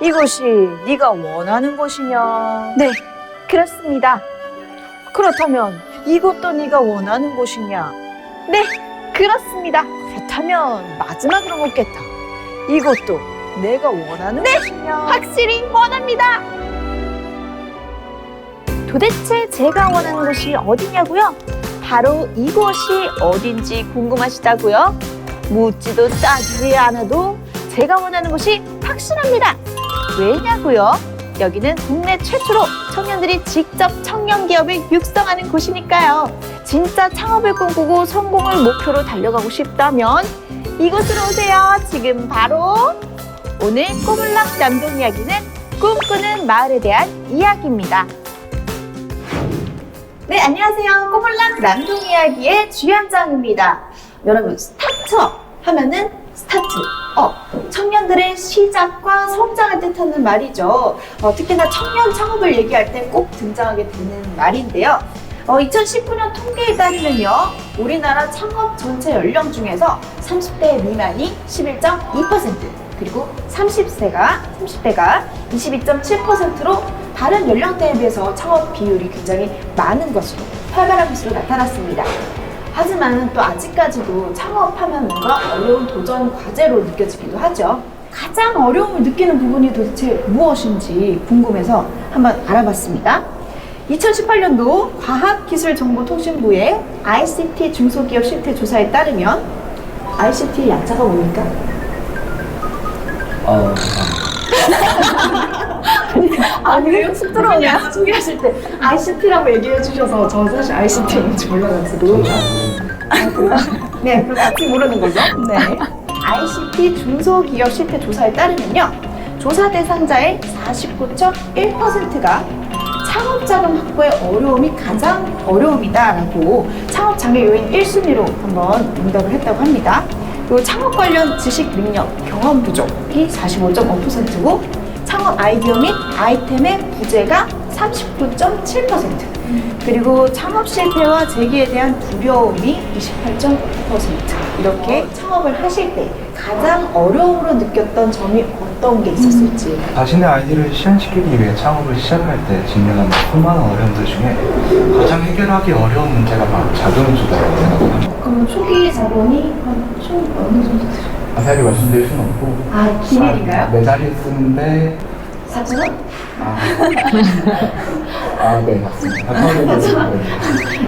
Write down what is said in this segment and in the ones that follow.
이곳이 네가 원하는 곳이냐? 네, 그렇습니다. 그렇다면 이곳도 네가 원하는 곳이냐? 네, 그렇습니다. 그렇다면 마지막으로 묻겠다. 이곳도 내가 원하는 네, 곳이냐? 확실히 원합니다. 도대체 제가 원하는 곳이 어디냐고요? 바로 이곳이 어딘지 궁금하시다고요? 묻지도 따지지 않아도 제가 원하는 곳이 확실합니다. 왜냐고요? 여기는 국내 최초로 청년들이 직접 청년 기업을 육성하는 곳이니까요. 진짜 창업을 꿈꾸고 성공을 목표로 달려가고 싶다면 이곳으로 오세요. 지금 바로 오늘 꼬물락 남동 이야기는 꿈꾸는 마을에 대한 이야기입니다. 네, 안녕하세요. 꼬물락 남동 이야기의 주연장입니다. 여러분, 스타트업 하면은 스타트, 업, 청년들의 시작과 성장을 뜻하는 말이죠. 어, 특히나 청년 창업을 얘기할 때 꼭 등장하게 되는 말인데요. 어, 2019년 통계에 따르면요, 우리나라 창업 전체 연령 중에서 30대 미만이 11.2%, 그리고 30세가, 30대가 22.7%로 다른 연령대에 비해서 창업 비율이 굉장히 많은 것으로, 활발한 것으로 나타났습니다. 하지만 또 아직까지도 창업하면 뭔가 어려운 도전 과제로 느껴지기도 하죠. 가장 어려움을 느끼는 부분이 도대체 무엇인지 궁금해서 한번 알아봤습니다. 2018년도 과학기술정보통신부의 ICT 중소기업 실태 조사에 따르면 ICT 약자가 뭡니까? 어, 아니, 왜요? 쑥 들어오냐? 소개하실 때 ICT라고 얘기해 주셔서 저 사실 ICT 뭔지 몰라가지고. 네, 그럼 같이 모르는 거죠? 네. ICT 중소기업 실태 조사에 따르면요. 조사 대상자의 49.1%가 창업 자금 확보의 어려움이 가장 어려움이다라고 창업 장애 요인 1순위로 한번 응답을 했다고 합니다. 그리고 창업 관련 지식 능력, 경험 부족이 45.5%고 창업 아이디어 및 아이템의 부재가 39.7%. 그리고 창업 실패와 재기에 대한 두려움이 28.9% 이렇게 창업을 하실 때 가장 어려움으로 느꼈던 점이 어떤 게 있었을지 자신의 아이디를 실현시키기 위해 창업을 시작할 때 직면하는 수많은 어려움들 중에 가장 해결하기 어려운 문제가 바로 자금 조달이라고 생각합니다. 그럼 초기 자본이 한총 어느 정도 되죠? 자세하게 말씀드릴 수는 없고 아 기밀인가요? 네 자리 쓰는데 4천 원? 아, 아, 네, 맞습니다. 4천 원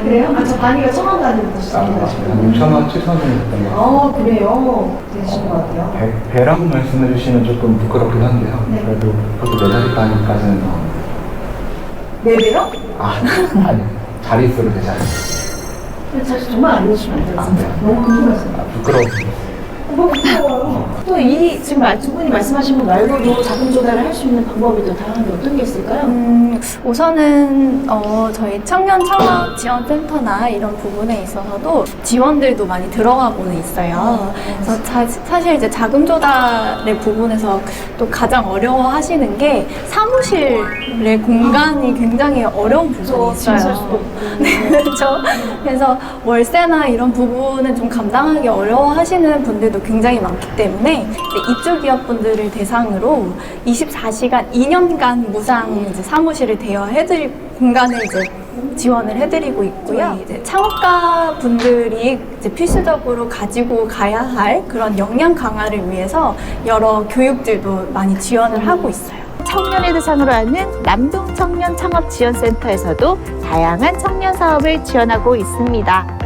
그래요? 아 저 단위가 천원 단위로 아, 드시는 거죠? 한 6천 원, 7천 원이었던 것 같아요. 아 그래요? 되신 것 같아요. 배, 배라고 말씀해 주시면 조금 부끄럽긴 한데요. 네. 그래도 그것도 네 자리 단위까지는 어, 네 배요? 아, 아니 자릿수로 네 자리. 근데 사실 정말 알려주시면 안 돼요. 아. 네. 너무 궁금했어요. 아, 부끄러워. 너무 부끄러워요. 또이 지금 말- 두 분이 말씀하신 것 말고도 자금 조달을 할 수 있는 방법이 또 다양한 게 어떤 게 있을까요? 음, 우선은 어, 저희 청년 창업 지원 센터나 이런 부분에 있어서도 지원들도 많이 들어가고는 있어요. 그래서 자- 사실 이제 자금 조달의 부분에서 또 가장 어려워하시는 게 사무실의 공간이 굉장히 어려운 부분이 있어요. 네, 그렇죠. 그래서 월세나 이런 부분은 좀 감당하기 어려워하시는 분들도 굉장히 많기 때문에 입주 기업분들을 대상으로 24시간 2년간 무상 사무실을 대여해드릴 공간을 이제 지원을 해드리고 있고요. 이제 창업가 분들이 이제 필수적으로 가지고 가야 할 그런 역량 강화를 위해서 여러 교육들도 많이 지원을 하고 있어요. 청년을 대상으로 하는 남동 청년 창업 지원센터에서도 다양한 청년 사업을 지원하고 있습니다.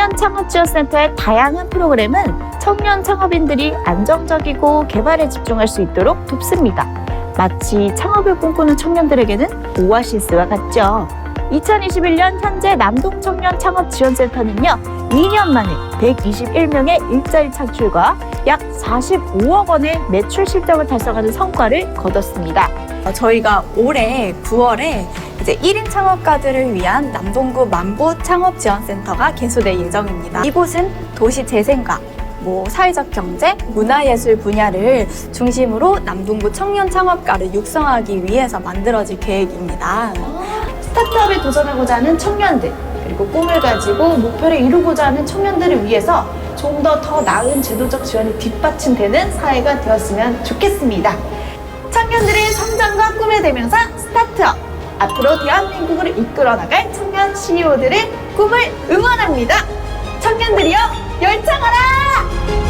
청년 창업 지원센터의 다양한 프로그램은 청년 창업인들이 안정적이고 개발에 집중할 수 있도록 돕습니다. 마치 창업을 꿈꾸는 청년들에게는 오아시스와 같죠. 2021년 현재 남동 청년 창업 지원센터는요, 2년 만에 121명의 일자리 창출과 약 45억 원의 매출 실적을 달성하는 성과를 거뒀습니다. 어, 저희가 올해 9월에 이제 1인 창업가들을 위한 남동구 만보 창업 지원센터가 개소될 예정입니다. 이곳은 도시 재생과 뭐 사회적 경제, 문화예술 분야를 중심으로 남동구 청년 창업가를 육성하기 위해서 만들어질 계획입니다. 스타트업에 도전하고자 하는 청년들 그리고 꿈을 가지고 목표를 이루고자 하는 청년들을 위해서 좀 더 더 나은 제도적 지원이 뒷받침되는 사회가 되었으면 좋겠습니다. 청년들의 성장과 꿈의 대명사 스타트업. 앞으로 대한민국을 이끌어 나갈 청년 CEO들의 꿈을 응원합니다. 청년들이여 열창하라!